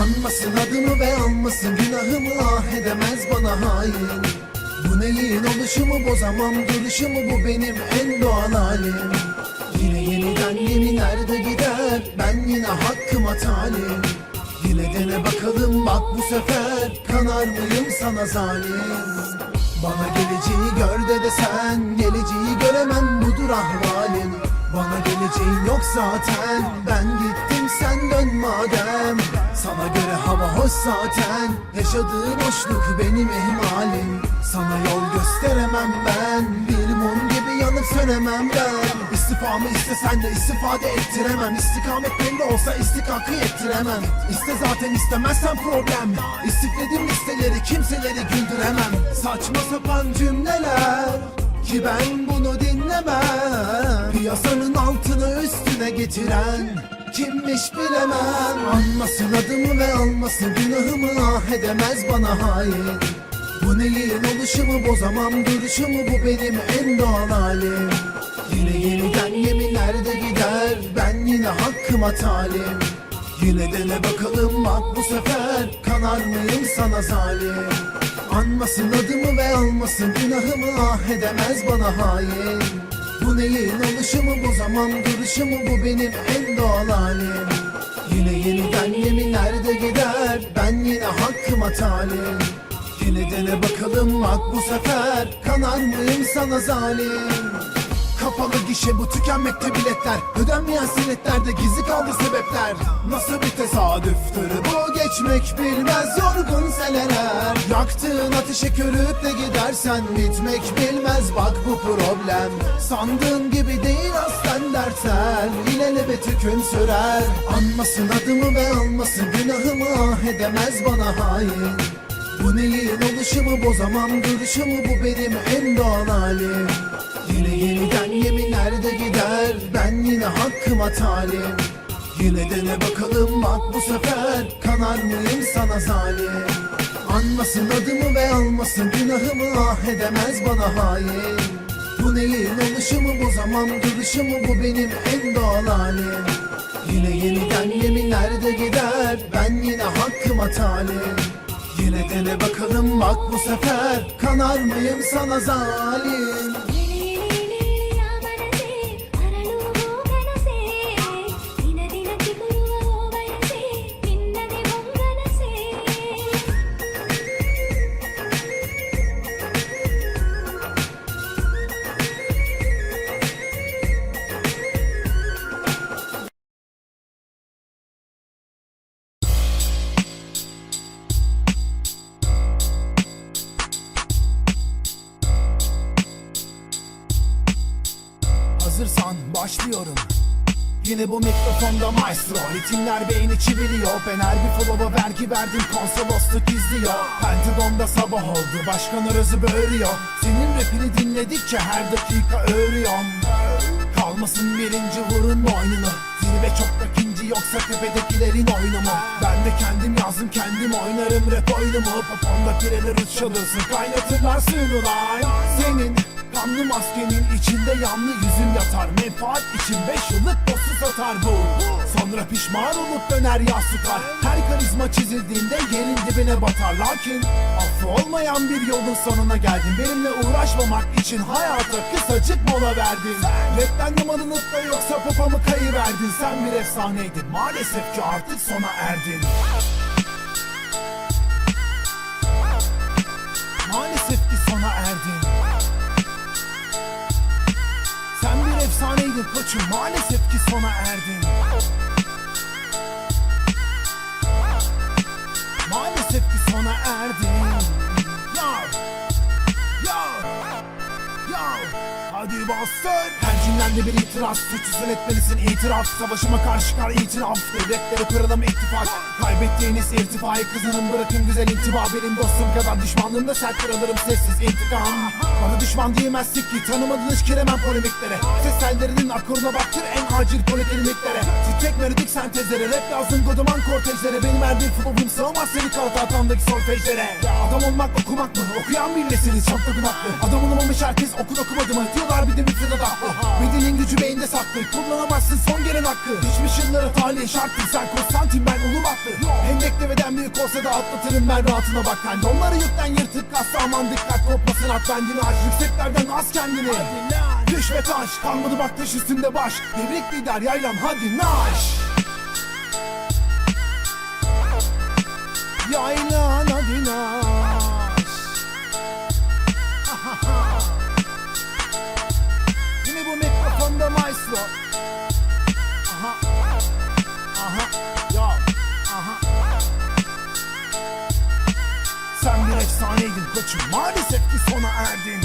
Anmasın adımı ve almasın günahımı ah edemez bana hain. Bu neyin oluşu mu bozamam duruşu mu bu benim en doğal halim. Yine yeniden yeminler de gider ben yine hakkıma talim. Yine dene bakalım bak bu sefer kanar mıyım sana zalim? Bana geleceği gör de desen geleceği göremem budur ahvalim. Bana geleceğin yok zaten ben gittim hoş zaten. Yaşadığı boşluk benim ihmalim. Sana yol gösteremem ben. Bir mum gibi yanıp sönemem ben. İstifamı istesen de istifade ettiremem. İstikamet belli olsa istikakı ettiremem. İste zaten istemezsen problem. İstifledim listeleri kimseleri güldüremem. Saçma sapan cümleler ki ben bunu dinlemem. Piyasanın altını üstüne getiren Kimmiş bilemem. Anmasın adımı ve almasın günahımı ah edemez bana hain. Bu neyin oluşu mu bozamam duruşu mu bu benim en doğal halim. Yine yeniden yeminler de gider ben yine hakkıma talim. Yine dene bakalım bak bu sefer kanar mıyım sana zalim? Anmasın adımı ve almasın günahımı ah edemez bana hain Bu neyin oluşu mu bozamam duruşu mu bu benim en doğal halim. Yine yeniden yeminler de gider? Ben yine hakkıma talim. Yine dene bakalım bak bu sefer kanar mıyım sana zalim Kapalı gişe bu tükenmekte biletler. Ödenmeyen senetlerde gizli kaldı sebepler. Nasıl bir tesadüftür bu geçmek bilmez. Yorgun seneler Yaktığın ateşe körükle gidersen bitmek bilmez. Bak bu problem Sandığın gibi değil aslen dertler. İlelebet hüküm sürer. Anmasın adımı ve almasın günahımı ah edemez bana hain bu neyin oluşu mu bozamam duruşu mu bu benim en doğal halim. Yine yeniden yeminler de gider? Ben yine hakkıma talim. Yine dene bakalım bak bu sefer kanar mıyım sana zalim? Anmasın adımı ve almasın günahımı ah edemez bana hain. Bu neyin oluşu mu bozamam duruşu mu bu benim en doğal halim. Yine yeniden yeminler de gider? Ben yine hakkıma talim Yine dene bakalım bak bu sefer. Kanar mıyım sana zalim Hazırsan başlıyorum. Yine bu mikrofonda maestro. Ritimler beyni çiviliyor Ben her bir flow'a vergi verdim Konsolosluk izliyor Pentagon'da sabah oldu. Başkan arızı böğürüyor. Senin rapini dinledikçe her dakika öğürüyorum Kalmasın birinci vurun boynunu. Zirve çok da ikinci yoksa tepedekilerin oyunu mu? Ben de kendim yazdım kendim oynarım rap oyunumu Poponda pireler uç çalırsın kaynatırlar suyunu lan. Senin kanlı maskenin içinde yanlı yüzün yatar. Menfaat için beş yıllık dostu satar bu. Sonra pişman olup döner yas tutar Her karizma çizildiğinde yerin dibine batar. Lakin affı olmayan bir yolun sonuna geldin. Benimle uğraşmamak için hayata kısacık mola verdin. Rapten dumanınıp da yoksa popa mı kayıverdin. Sen bir efsaneydin. Maalesef ki artık sona erdin. Maalesef ki sona erdin efsaneydin koçum maalesef ki sona erdin Maalesef ki sona erdin Bastır Her cümlende bir itiraz Suçsuzun etmelisin itiraf Savaşıma karşı kar itiraf. Devletleri kıralım ittifak. Kaybettiğiniz irtifayı kazanın Bırakın güzel intiba. Benim dostum kadar düşmanlığımda serttir alırım sessiz intikam. Bana düşman diyemezsin ki Tanımadınız kiremem polemiklere. Ses tellerinin akoruna baktır En acil polikliniklere. Titrek melodik sentezlere Rap lazım godoman kortejlere. Benim bir flow'um sığamaz seni kalta atamdaki solfejlere. Adam olmak okumak mı? Okuyan birlisiniz çok dokunaklı Adam olamamış herkes okul okumadı mı? Beyinde saklı Kullanamazsın son gelen hakkı. Geçmiş yıllara talih şarttı Sen Konstantin ben Ulubatlı Hendek deveden büyük olsa da atlatırım ben rahatına bak. Lan Yolları yükten yırtık kasla aman dikkat kopmasın at bendini. Aç Yükseklerden az kendini. Düş ve taş. Kalmadı bak taş üstünde baş. Devrik lider yaylan hadi naş. Yaylan maestro Aha. Aha. Ya Aha. Sen bir efsaneydin koçum. Maalesef ki sona erdin